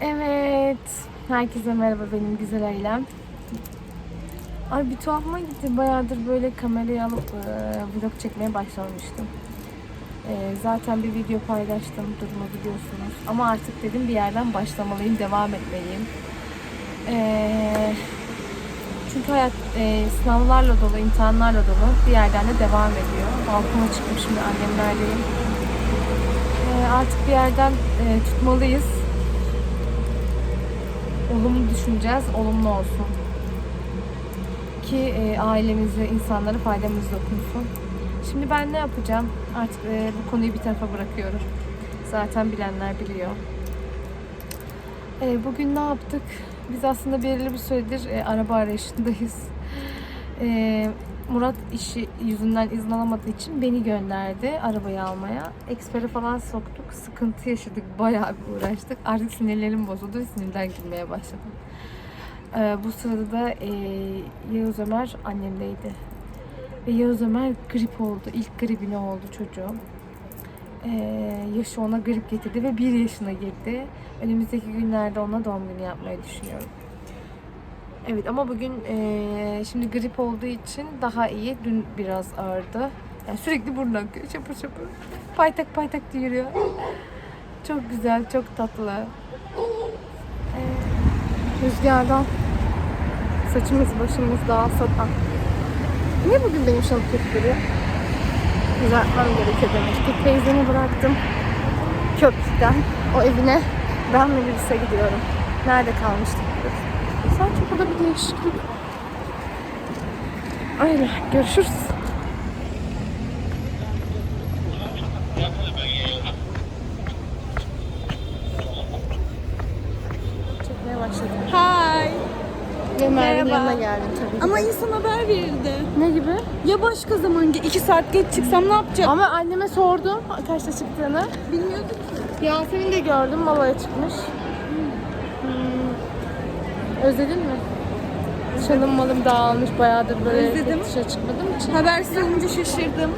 Evet. Herkese merhaba benim güzel ailem. Ay bir tuhafıma gitti. Bayağıdır böyle kamerayı alıp e, vlog çekmeye başlamıştım. E, zaten bir video paylaştım. Durumu biliyorsunuz. Ama artık dedim bir yerden başlamalıyım. Devam etmeliyim. E, çünkü hayat e, sınavlarla dolu, imtihanlarla dolu. Bir yerden de devam ediyor. Balkona çıktım şimdi annemlerdeyim. E, artık bir yerden e, tutmalıyız olumlu düşüneceğiz, olumlu olsun. Ki e, ailemize, insanlara faydamız dokunsun. Şimdi ben ne yapacağım? Artık e, bu konuyu bir tarafa bırakıyorum. Zaten bilenler biliyor. E, bugün ne yaptık? Biz aslında belirli bir süredir e, araba arayışındayız. E, Murat işi yüzünden izin alamadığı için beni gönderdi arabayı almaya. Eksper'e falan soktuk. Sıkıntı yaşadık. Bayağı bir uğraştık. Artık sinirlerim bozuldu. ve Sinirden gülmeye başladım. Ee, bu sırada da e, Yağız Ömer annemdeydi. Ve Yağız Ömer grip oldu. İlk gribine oldu çocuğum. Ee, yaşı ona grip getirdi ve bir yaşına girdi. Önümüzdeki günlerde ona doğum günü yapmayı düşünüyorum. Evet ama bugün eee, şimdi grip olduğu için daha iyi. Dün biraz ağırdı. Yani sürekli burnu akıyor. Çapır çapır. Paytak paytak diye yürüyor. Çok güzel, çok tatlı. Ee, rüzgardan saçımız başımız daha satan. Niye bugün benim kötü duruyor? Düzeltmem gerekiyor demek ki. Teyzemi bıraktım. Köprüden o evine. Ben Melis'e gidiyorum. Nerede kalmıştık biz? Sanki burada bir değişiklik. Öyle. Görüşürüz. Çekmeye başladım. Hay. Ve Merve'nin yanına geldim tabii ki. Ama insan haber verirdi. Ne gibi? Ya başka zaman ge- iki saat geç çıksam ne yapacağım? Ama anneme sordum kaçta çıktığını. Bilmiyordum ki. Yasemin'i de gördüm. Malaya çıkmış. Özledin mi? Çalım malım dağılmış. Bayağıdır böyle Özledim. dışarı çıkmadığım için. Haber sorunca şaşırdım.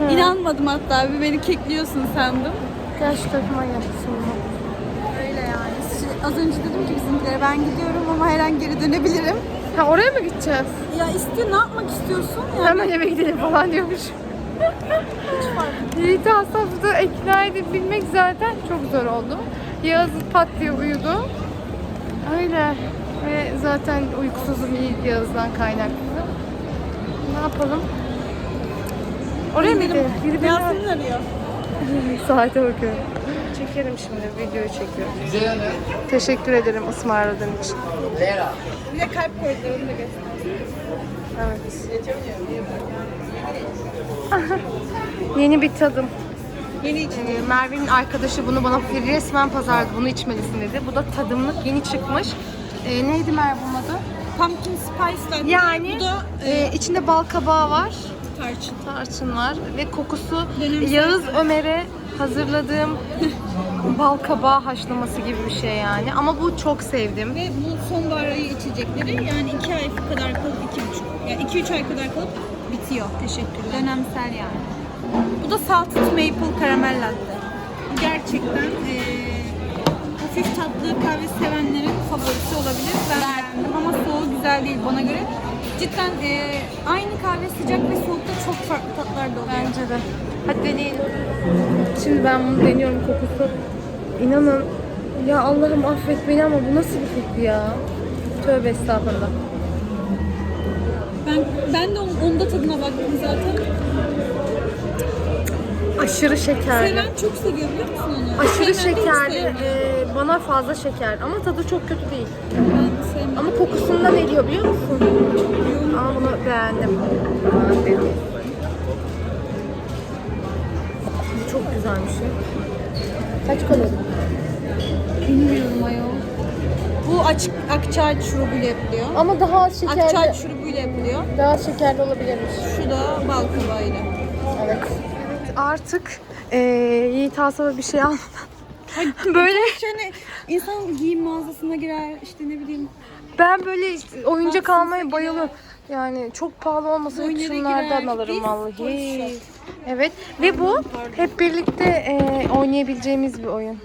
Hı. İnanmadım hatta bir beni kekliyorsun sandım. Gel şu takıma yapsın. Öyle yani. Şimdi Az önce dedim ki bizimkilere ben gidiyorum ama her an geri dönebilirim. Ha oraya mı gideceğiz? Ya istiyor ne yapmak istiyorsun? Yani Hemen eve gidelim falan diyormuş. Yiğit'i hafta ikna edebilmek zaten çok zor oldu. Yağız pat diye uyudu. Öyle. Ve zaten uykusuzum Yiğit Yağız'dan kaynaklı. Ne yapalım? Oraya mı gidelim? Biri beni Yasemin arıyor. Saate bakıyorum. Çekerim şimdi, videoyu çekiyorum. Teşekkür ederim ısmarladığın için. Bir de kalp onu da. Evet. Yeni bir tadım. Yeni için. Ee, Merve'nin arkadaşı bunu bana resmen pazarda bunu içmelisin dedi. Bu da tadımlık yeni çıkmış. Ee, neydi bunun adı? Pumpkin spice latte. Yani Bu da e, e, içinde bal kabağı var, tarçın. tarçın var ve kokusu Dönemsel. Yağız Ömer'e hazırladığım bal kabağı haşlaması gibi bir şey yani. Ama bu çok sevdim. Ve bu sonbahar ayı içecekleri yani iki ay kadar kalıp iki buçuk. Yani iki üç ay kadar kalıp bitiyor. Teşekkürler. Dönemsel yani. Bu da salted maple karamel latte. Gerçekten eee hafif tatlı kahve sevenlerin favorisi olabilir. Ben beğendim ama soğuğu güzel değil bana göre. Cidden eee, aynı kahve sıcak ve soğukta çok farklı tatlar da oluyor. Bence de. Hadi deneyelim. Şimdi ben bunu deniyorum kokusu. İnanın ya Allah'ım affet beni ama bu nasıl bir koku ya? Tövbe estağfurullah. Ben ben de onun, onda tadına baktım zaten. Aşırı şekerli. Seven çok seviyor biliyor musun onu? Aşırı de hiç şekerli. sevmiyor. Ee, bana fazla şeker ama tadı çok kötü değil. Ben sevmem. Ama kokusundan eriyor biliyor musun? Ama bunu beğendim. Beğendim. Bu çok güzelmiş ya. Kaç kalori? Bilmiyorum ayol. Bu açık akçaağaç şurubuyla yapılıyor. Ama daha az şekerli. Akçaağaç şurubuyla yapılıyor. Daha az şekerli olabilirmiş. Şu da bal kabağıyla. Evet. Artık ee, Yiğit Asaf'a bir şey almadan böyle Yani insan giyim mağazasına girer işte ne bileyim. ben böyle oyuncak almaya bayılıyorum. Yani çok pahalı olmasa Oyuna şunlardan girer. alırım Biz vallahi. Photoshop. Evet ve bu hep birlikte e, oynayabileceğimiz bir oyun.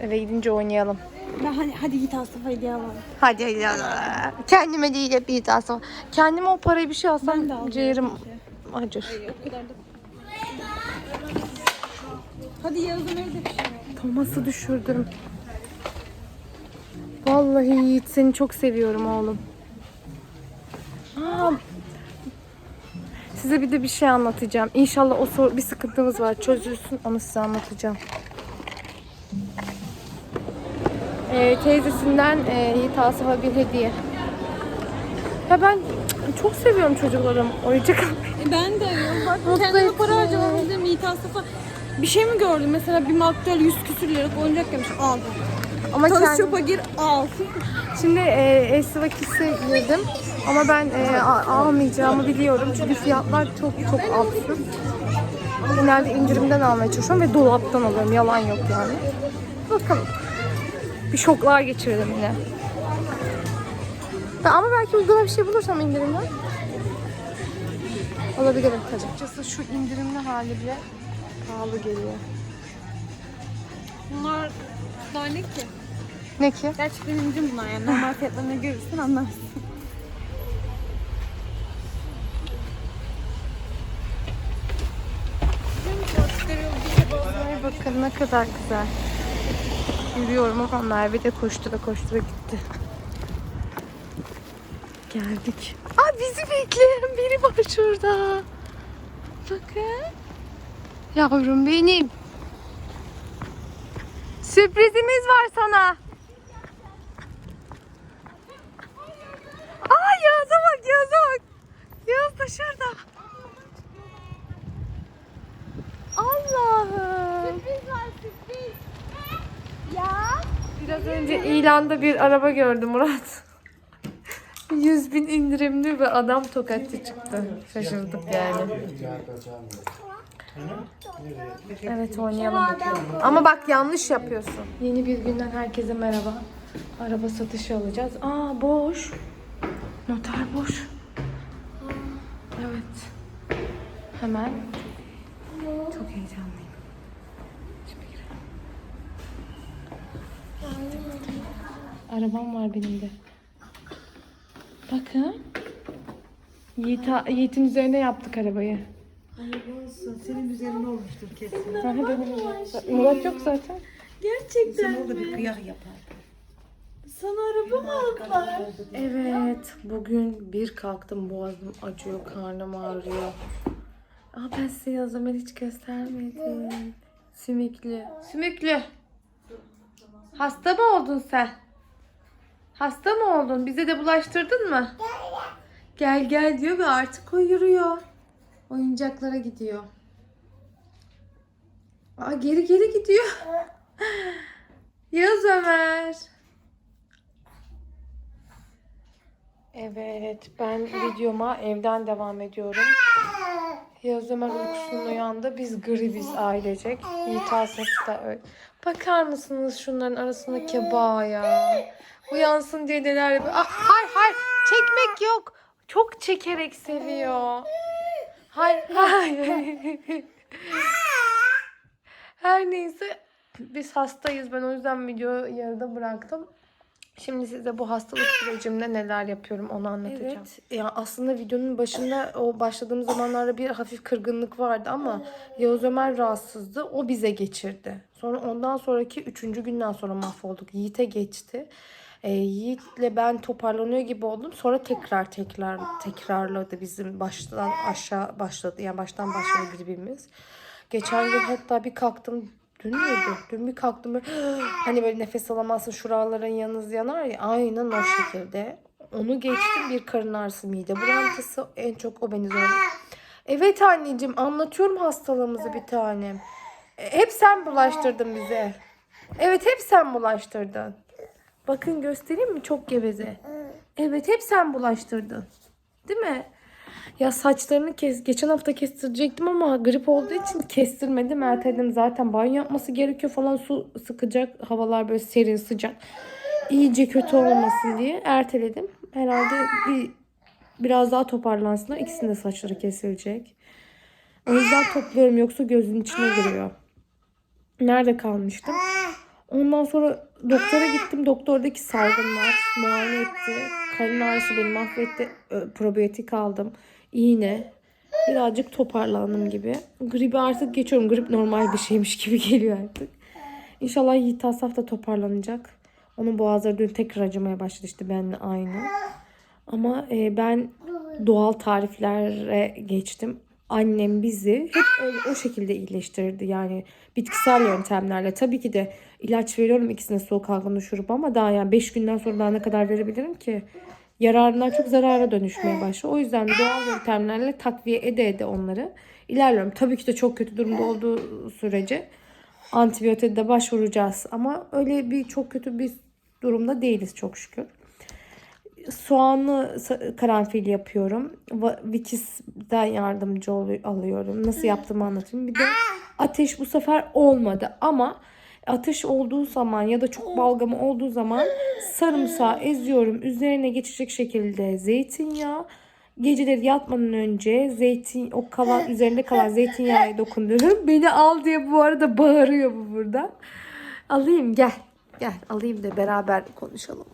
Eve gidince oynayalım. Ben hani hadi git Aslı'ya hediye alalım. Hadi hadi. Kendime değil hep daha sonra. Kendime o parayı bir şey alsam Ben de alacağım. ciğerim acır. O kadar da. Hadi Yağız'ın evde şey. Thomas'ı düşürdüm. Vallahi Yiğit seni çok seviyorum oğlum. Aa, size bir de bir şey anlatacağım. İnşallah o sor bir sıkıntımız var çözülsün onu size anlatacağım. Ee, teyzesinden e, Yiğit Asaf'a bir hediye. Ya ben çok seviyorum çocuklarım oyuncak almayı. E ben de. Bak Mutlu kendime para harcamam dedim Yiğit Aslı'ya. Bir şey mi gördüm? Mesela bir maktul 100 küsür liralık oyuncak gelmiş. Al. Ama Tanış kendim- shop'a gir al. Şimdi e, Esvakis'e girdim ama ben e, almayacağımı biliyorum çünkü fiyatlar çok çok absürt. Genelde indirimden almaya çalışıyorum ve dolaptan alıyorum yalan yok yani. Bakalım. Bir şoklar geçirdim yine. Ben, ama belki uyguna bir şey bulursam indirimden. Alabilirim tabii. Açıkçası şu indirimli hali bile pahalı geliyor. Bunlar daha ne ki? Ne ki? Gerçekten indirim bunlar yani. Normal fiyatlarını görürsen anlarsın. Ay bakın ne kadar güzel. Yürüyorum ama Merve de koştura koştura gitti. Geldik. Aa bizi bekleyen biri var şurada. Bakın. Yavrum benim. Sürprizimiz var sana. Aa Yağız'a bak Yağız'a bak. Yağız da şurada. Allah'ım. Sürpriz var sürpriz. Ya. Biraz önce ilanda bir araba gördüm Murat. 100 bin indirimli ve adam tokatçı çıktı. Şaşırdık yani. Evet oynayalım. Ama bak yanlış yapıyorsun. Yeni bir günden herkese merhaba. Araba satışı alacağız. Aa boş. Noter boş. Evet. Hemen. Çok heyecanlıyım. Şimdi girelim. Arabam var benim de. Bakın. Yiğit, Yiğit'in üzerine yaptık arabayı. Olsun. Senin üzerine olmuştur kesin. Aha, benim üzerine. Murat yok zaten. Gerçekten Sen orada bir kıyak yapar. Sana araba mı aldılar? Evet. Bugün bir kalktım. Boğazım acıyor. Karnım ağrıyor. Aa ben size yazdım. Ben hiç göstermedim. Sümüklü. Sümüklü. Hasta mı oldun sen? Hasta mı oldun? Bize de bulaştırdın mı? Gel gel diyor ve artık o yürüyor. Oyuncaklara gidiyor. Aa geri geri gidiyor. Yaz Ömer. Evet, ben videoma evden devam ediyorum. Yaz Ömer uykusundan uyandı. Biz gribiz ailecek. Yiğit da öyle. Bakar mısınız şunların arasındaki bağa ya? Uyansın diye neler yapıyor. Ah, hayır hayır çekmek yok. Çok çekerek seviyor. Hayır hayır. Her neyse biz hastayız. Ben o yüzden videoyu yarıda bıraktım. Şimdi size bu hastalık sürecimde neler yapıyorum onu anlatacağım. Evet. Ya aslında videonun başında o başladığım zamanlarda bir hafif kırgınlık vardı ama Yavuz Ömer rahatsızdı. O bize geçirdi. Sonra ondan sonraki üçüncü günden sonra mahvolduk. Yiğit'e geçti. Ee, Yiğit'le ben toparlanıyor gibi oldum. Sonra tekrar tekrar tekrarladı bizim baştan aşağı başladı. Yani baştan başladı birbirimiz. Geçen gün hatta bir kalktım Dün müydü? Dün bir kalktım böyle hani böyle nefes alamazsın şuraların yanınız yanar ya aynen o şekilde. Onu geçtim bir karın ağrısı mide bulantısı en çok o beni zorladı. Evet anneciğim anlatıyorum hastalığımızı bir tanem. E, Hep sen bulaştırdın bize. Evet hep sen bulaştırdın. Bakın göstereyim mi? Çok geveze. Evet hep sen bulaştırdın. Değil mi? Ya saçlarını kes. Geçen hafta kestirecektim ama grip olduğu için kestirmedim. Erteledim zaten banyo yapması gerekiyor falan. Su sıkacak. Havalar böyle serin sıcak. İyice kötü olmasın diye erteledim. Herhalde bir biraz daha toparlansınlar. İkisinin de saçları kesilecek. O yüzden topluyorum yoksa gözün içine giriyor. Nerede kalmıştım? Ondan sonra doktora gittim. Doktordaki salgın var. Muayene etti. Karın ağrısı beni mahvetti. Probiyotik aldım. İğne. Birazcık toparlandım gibi. Gribi artık geçiyorum. Grip normal bir şeymiş gibi geliyor artık. İnşallah Yiğit Asaf da toparlanacak. Onun boğazları dün tekrar acımaya başladı işte benimle aynı. Ama e, ben doğal tariflere geçtim. Annem bizi hep öyle, o şekilde iyileştirirdi. Yani bitkisel yöntemlerle. Tabii ki de ilaç veriyorum ikisine soğuk algınlığı şurubu ama daha yani 5 günden sonra daha ne kadar verebilirim ki? Yararından çok zarara dönüşmeye başlıyor. O yüzden doğal yöntemlerle takviye ede ede onları ilerliyorum. Tabii ki de çok kötü durumda olduğu sürece antibiyotiğe de başvuracağız. Ama öyle bir çok kötü bir durumda değiliz çok şükür soğanlı karanfil yapıyorum. Vikis'den yardımcı alıyorum. Nasıl yaptığımı anlatayım. Bir de ateş bu sefer olmadı ama ateş olduğu zaman ya da çok balgamı olduğu zaman sarımsağı eziyorum. Üzerine geçecek şekilde zeytinyağı. Geceleri yatmadan önce zeytin o kalan üzerinde kalan zeytinyağı dokunuyorum. Beni al diye bu arada bağırıyor bu burada. Alayım gel. Gel alayım da beraber konuşalım.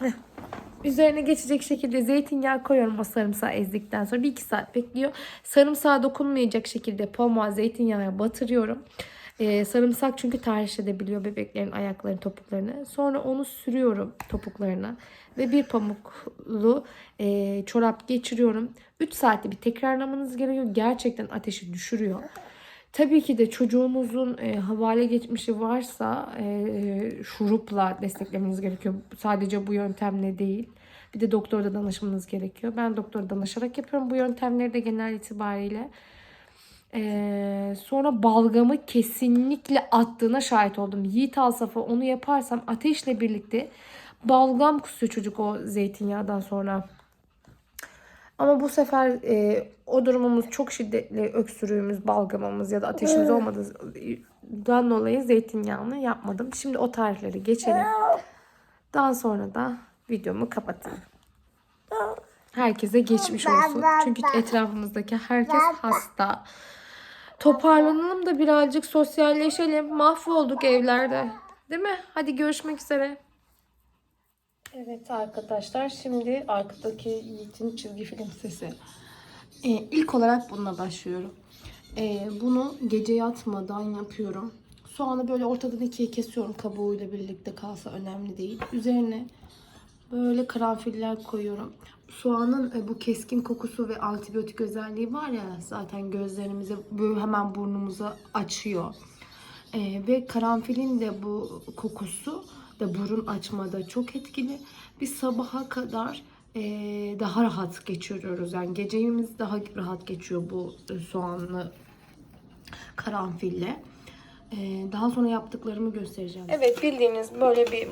Üzerine geçecek şekilde zeytinyağı koyuyorum o sarımsağı ezdikten sonra. Bir iki saat bekliyor. Sarımsağa dokunmayacak şekilde pamuğa zeytinyağı batırıyorum. Ee, sarımsak çünkü tahriş edebiliyor bebeklerin ayaklarını, topuklarını. Sonra onu sürüyorum topuklarına. Ve bir pamuklu e, çorap geçiriyorum. 3 saatte bir tekrarlamanız gerekiyor. Gerçekten ateşi düşürüyor. Tabii ki de çocuğunuzun e, havale geçmişi varsa e, şurupla desteklemeniz gerekiyor. Sadece bu yöntemle değil. Bir de doktorda danışmanız gerekiyor. Ben doktora danışarak yapıyorum bu yöntemleri de genel itibariyle. E, sonra balgamı kesinlikle attığına şahit oldum. Yiğit Alsaf'a onu yaparsam ateşle birlikte balgam kusuyor çocuk o zeytinyağından sonra. Ama bu sefer e, o durumumuz çok şiddetli öksürüğümüz, balgamamız ya da ateşimiz olmadığından dolayı zeytinyağını yapmadım. Şimdi o tarifleri geçelim. Daha sonra da videomu kapatayım. Herkese geçmiş olsun. Çünkü etrafımızdaki herkes hasta. Toparlanalım da birazcık sosyalleşelim. Mahvolduk evlerde. Değil mi? Hadi görüşmek üzere. Evet arkadaşlar şimdi arkadaki Yiğit'in çizgi film sesi. Ee, ilk olarak bununla başlıyorum. Ee, bunu gece yatmadan yapıyorum. Soğanı böyle ortadan ikiye kesiyorum kabuğuyla birlikte kalsa önemli değil. Üzerine böyle karanfiller koyuyorum. Soğanın e, bu keskin kokusu ve antibiyotik özelliği var ya zaten gözlerimize hemen burnumuza açıyor. Ee, ve karanfilin de bu kokusu da burun açmada çok etkili. Biz sabaha kadar e, daha rahat geçiriyoruz. Yani gecemiz daha rahat geçiyor bu e, soğanlı karanfille. Ee, daha sonra yaptıklarımı göstereceğim. Evet bildiğiniz böyle bir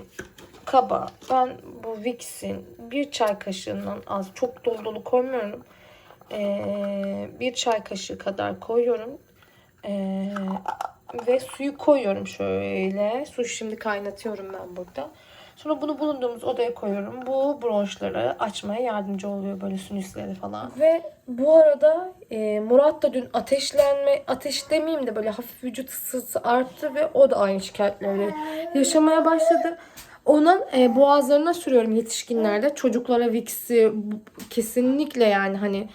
kaba. Ben bu Vicks'in bir çay kaşığından az çok dolu dolu koymuyorum. Ee, bir çay kaşığı kadar koyuyorum. Ee, ve suyu koyuyorum şöyle. Su şimdi kaynatıyorum ben burada. Sonra bunu bulunduğumuz odaya koyuyorum. Bu bronşları açmaya yardımcı oluyor böyle sinüsleri falan. Ve bu arada e, Murat da dün ateşlenme, ateş demeyeyim de böyle hafif vücut ısısı arttı ve o da aynı şikayetleri yaşamaya başladı. Onun e, boğazlarına sürüyorum yetişkinlerde. Çocuklara bu- kesinlikle yani hani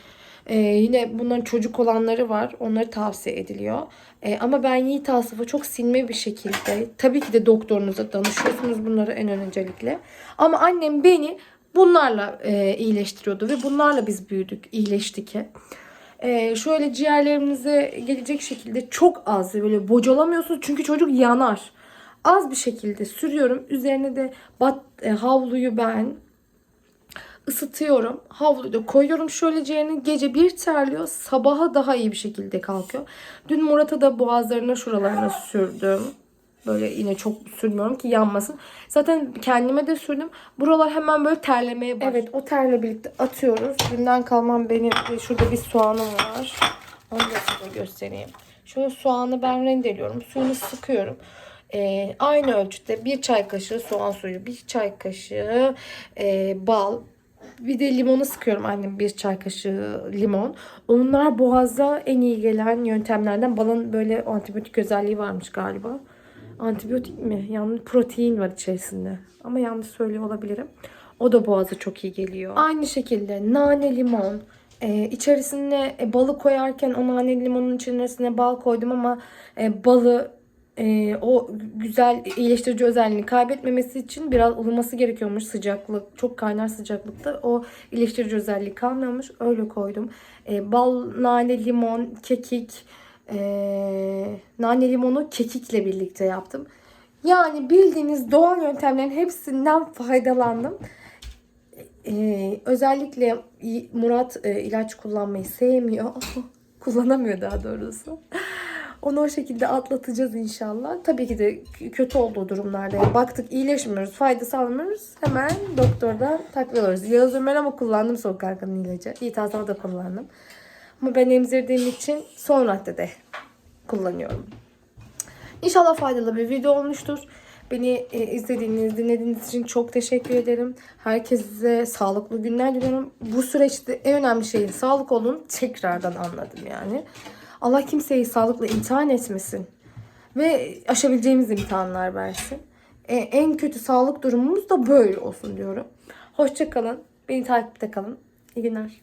e, yine bunların çocuk olanları var. Onları tavsiye ediliyor. E, ama ben Yiğit Asaf'a çok sinme bir şekilde tabii ki de doktorunuza danışıyorsunuz bunları en öncelikle. Ama annem beni bunlarla e, iyileştiriyordu ve bunlarla biz büyüdük, iyileştik hep. E, şöyle ciğerlerimize gelecek şekilde çok az böyle bocalamıyorsunuz çünkü çocuk yanar. Az bir şekilde sürüyorum. Üzerine de bat, e, havluyu ben ısıtıyorum. Havluyu da koyuyorum şöyle ciğerini. Gece bir terliyor. Sabaha daha iyi bir şekilde kalkıyor. Dün Murat'a da boğazlarına şuralarına sürdüm. Böyle yine çok sürmüyorum ki yanmasın. Zaten kendime de sürdüm. Buralar hemen böyle terlemeye başlıyor. Evet o terle birlikte atıyoruz. Dünden kalmam benim şurada bir soğanım var. Onu da size göstereyim. Şöyle soğanı ben rendeliyorum. Suyunu sıkıyorum. Ee, aynı ölçüde bir çay kaşığı soğan suyu, bir çay kaşığı e, bal, bir de limonu sıkıyorum annem bir çay kaşığı limon. Onlar boğaza en iyi gelen yöntemlerden. Balın böyle antibiyotik özelliği varmış galiba. Antibiyotik mi? Yanlış protein var içerisinde. Ama yanlış söylüyor olabilirim. O da boğaza çok iyi geliyor. Aynı şekilde nane limon. Ee, içerisine e, balı koyarken o nane limonun içerisine bal koydum ama e, balı e, o güzel iyileştirici özelliğini kaybetmemesi için biraz ılıması gerekiyormuş sıcaklık. Çok kaynar sıcaklıkta o iyileştirici özelliği kalmıyormuş. Öyle koydum. E, bal, nane, limon, kekik, e, nane limonu kekikle birlikte yaptım. Yani bildiğiniz doğal yöntemlerin hepsinden faydalandım. Ee, özellikle Murat e, ilaç kullanmayı sevmiyor. Kullanamıyor daha doğrusu. Onu o şekilde atlatacağız inşallah. Tabii ki de kötü olduğu durumlarda baktık iyileşmiyoruz, fayda sağlamıyoruz. Hemen doktordan takviye alıyoruz. Yağız Ömer ama kullandım soğuk algınlığı ilacı. İyi da kullandım. Ama ben emzirdiğim için son raddede kullanıyorum. İnşallah faydalı bir video olmuştur. Beni e, izlediğiniz, dinlediğiniz için çok teşekkür ederim. Herkese sağlıklı günler diliyorum. Bu süreçte en önemli şeyin sağlık olduğunu tekrardan anladım yani. Allah kimseyi sağlıkla imtihan etmesin. Ve aşabileceğimiz imtihanlar versin. E, en kötü sağlık durumumuz da böyle olsun diyorum. Hoşçakalın. Beni takipte kalın. İyi günler.